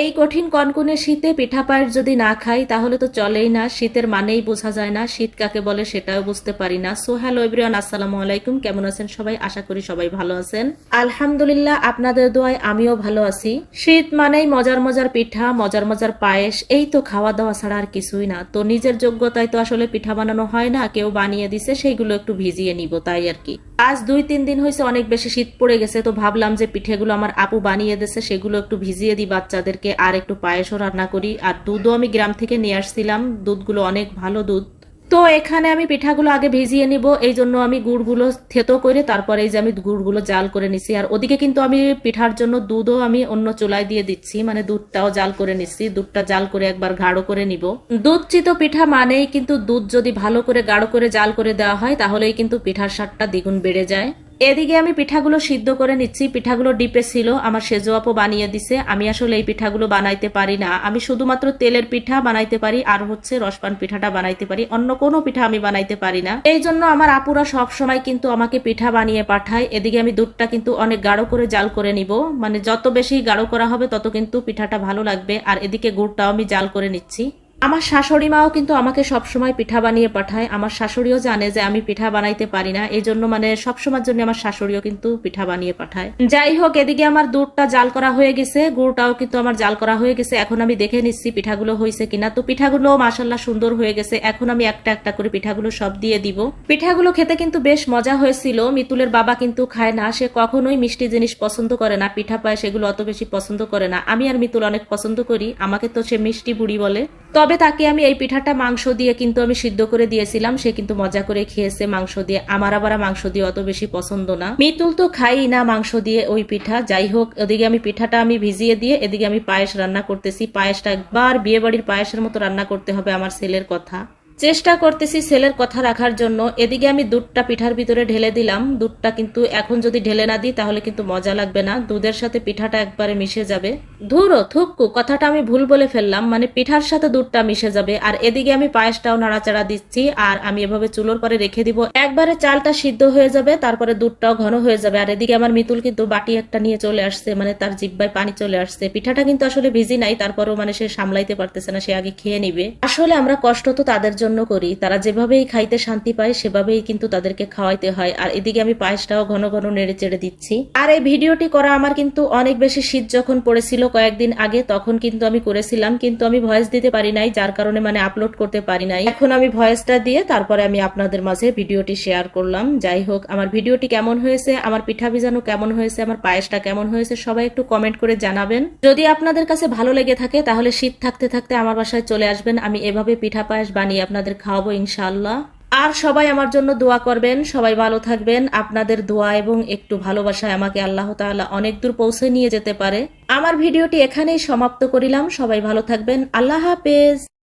এই কঠিন কনকনে শীতে পিঠা পায়েস যদি না খাই, তাহলে তো চলেই না, শীতের মানেই বোঝা যায় না, শীত কাকে বলে সেটাও বুঝতে পারি না। সো হ্যালো এভরিওয়ান আসসালামু আলাইকুম, কেমন আছেন সবাই? আশা করি সবাই ভালো আছেন। আলহামদুলিল্লাহ, আপনাদের দোয়ায় আমিও ভালো আছি। শীত মানেই মজার মজার পিঠা, মজার মজার পায়েস, এই তো খাওয়া দাওয়া ছাড়া আর কিছুই না। তো নিজের যোগ্যতায় তো আসলে পিঠা বানানো হয় না, কেউ বানিয়ে দিছে সেইগুলো একটু ভিজিয়ে নিব, তাই আর কি। আজ দুই, তিন দিন হয়েছে অনেক বেশি শীত পড়ে গেছে, তো ভাবলাম যে পিঠেগুলো আমার আপু বানিয়ে দিয়েছে, সেগুলো একটু ভিজিয়ে দিই বাচ্চাদেরকে, আর একটু পায়েসও রান্না করি। আর দুধও আমি গ্রাম থেকে নিয়ে আসছিলাম, দুধগুলো অনেক ভালো দুধ। তো এখানে আমি পিঠাগুলো আগে ভিজিয়ে নিব, এই জন্য আমি গুড়গুলো থেতো করে তারপরে এই যে আমি গুড়গুলো জাল করে নিছি। আর ওদিকে কিন্তু আমি পিঠার জন্য দুধও আমি অন্য চুলায় দিয়ে দিচ্ছি মানে দুধটাও জাল করে নিচ্ছি দুধটা জাল করে একবার গাঢ় করে নিব। দুধ চিত পিঠা মানেই কিন্তু দুধ যদি ভালো করে গাঢ় করে জাল করে দেওয়া হয়, তাহলেই কিন্তু পিঠার স্বাদটা দ্বিগুণ বেড়ে যায়। এদিকে আমি পিঠাগুলো সিদ্ধ করে নিচ্ছি, পিঠাগুলো ডিপে ছিল, আমার সেজো আপু বানিয়ে দিছে। আমি আসলে এই পিঠাগুলো বানাইতে পারি না। আমি শুধুমাত্র তেলের পিঠা বানাইতে পারি, আর হচ্ছে রসপান পিঠাটা বানাইতে পারি। অন্য কোনো পিঠা আমি বানাইতে পারি না। এই জন্য আমার আপুরা সব সময় কিন্তু আমাকে পিঠা বানিয়ে পাঠায়। এদিকে আমি দুধটা কিন্তু অনেক গাঢ় করে জাল করে নিব। মানে যত বেশি গাঢ় করা হবে, তত কিন্তু পিঠাটা ভালো লাগবে। আর এদিকে গুড়টাও আমি জাল করে নিচ্ছি। আমার শাশুড়ি মাও কিন্তু আমাকে সবসময় পিঠা বানিয়ে পাঠায়। আমার শাশুড়িও জানে যে আমি পিঠা বানাইতে পারি না। এই জন্য মানে সবসময়ের জন্য আমার শাশুড়িও কিন্তু পিঠা বানিয়ে পাঠায়। যাই হোক, এদিকে আমার দুধটা জাল করা হয়ে গেছে। গুড়টাও কিন্তু আমার জাল করা হয়ে গেছে। এখন আমি দেখে নিচ্ছি পিঠাগুলো হয়েছে কিনা। তো পিঠাগুলো মাসাল্লাহ সুন্দর হয়ে গেছে। এখন আমি একটা একটা করে পিঠাগুলো সব দিয়ে দিব। পিঠাগুলো খেতে কিন্তু বেশ মজা হয়েছিল। মিতুলের বাবা কিন্তু খায় না। সে কখনোই মিষ্টি জিনিস পছন্দ করে না। পিঠা পায় সেগুলো অত বেশি পছন্দ করে না। আমি আর মিতুল অনেক পছন্দ করি। আমাকে তো সে মিষ্টি বুড়ি বলে। তবে তাকে আমি এই পিঠাটা মাংস দিয়ে কিন্তু আমি সিদ্ধ করে দিয়েছিলাম। সে কিন্তু মজা করে খেয়েছে মাংস দিয়ে। আমার আবার মাংস দিয়ে অত বেশি পছন্দ না। মিতুল তো খাই না মাংস দিয়ে ওই পিঠা। যাই হোক, ওদিকে আমি পিঠাটা আমি ভিজিয়ে দিয়ে এদিকে আমি পায়েস রান্না করতেছি। পায়েসটা একবার বিয়ে বাড়ির পায়েসের মতো রান্না করতে হবে আমার ছেলের কথা। চেষ্টা করতেছি ছেলের কথা রাখার জন্য। এদিকে আমি দুধটা পিঠার ভিতরে ঢেলে দিলাম। দুধটা কিন্তু এখন যদি ঢেলে না দিই, তাহলে কিন্তু মজা লাগবে না। দুধের সাথে পিঠাটা একবারে মিশে যাবে। ধুরো, থুক্কু, কথাটা আমি ভুল বলে ফেললাম। মানে পিঠার সাথে দুধটা মিশে যাবে। আর এদিকে আমি পায়েসটাও নাড়াচাড়া দিচ্ছি। আর আমি এভাবে চুলোর পরে রেখে দিব। একবারে চালটা সিদ্ধ হয়ে যাবে, তারপরে দুধটাও ঘন হয়ে যাবে। আর এদিকে আমার মিতুল কিন্তু বাটি একটা নিয়ে চলে আসছে। মানে তার জিব্বায় পানি চলে আসছে। পিঠাটা কিন্তু আসলে ভিজি নাই, তারপরেও মানে সে সামলাইতে পারতেছে না, সে আগে খেয়ে নিবে। আসলে আমরা কষ্ট তো তাদের জন্য করি। তারা যেভাবেই খাইতে শান্তি পায়, সেভাবেই কিন্তু তাদেরকে খাওয়াইতে হয়। আর এদিকে আমি পায়েসটাও ঘন ঘন নেড়ে চেড়ে দিচ্ছি। আর এই ভিডিওটি করা আমার কিন্তু অনেক বেশি শীত যখন পড়েছিল কয়েকদিন আগে, তখন কিন্তু আমি করেছিলাম, কিন্তু আমি ভয়েস দিতে পারি নাই, যার কারণে মানে আপলোড করতে পারি নাই। এখন আমি ভয়েসটা দিয়ে তারপরে আমি আপনাদের মাঝে ভিডিওটি শেয়ার করলাম। যাই হোক, আমার ভিডিওটি কেমন হয়েছে, আমার পিঠা ভিজানো কেমন হয়েছে, আমার পায়েসটা কেমন হয়েছে, সবাই একটু কমেন্ট করে জানাবেন। যদি আপনাদের কাছে ভালো লেগে থাকে, তাহলে শীত থাকতে থাকতে আমার বাসায় চলে আসবেন। আমি এভাবে পিঠা পায়েস বানিয়ে আপনাদের খাওয়াবো ইনশাল্লাহ আর সবাই আমার জন্য দোয়া করবেন, সবাই ভালো থাকবেন। আপনাদের দোয়া এবং একটু ভালোবাসায় আমাকে আল্লাহ তাআলা অনেক দূর পৌঁছে নিয়ে যেতে পারে। আমার ভিডিওটি এখানেই সমাপ্ত করিলাম, সবাই ভালো থাকবেন। আল্লাহ হাফেজ।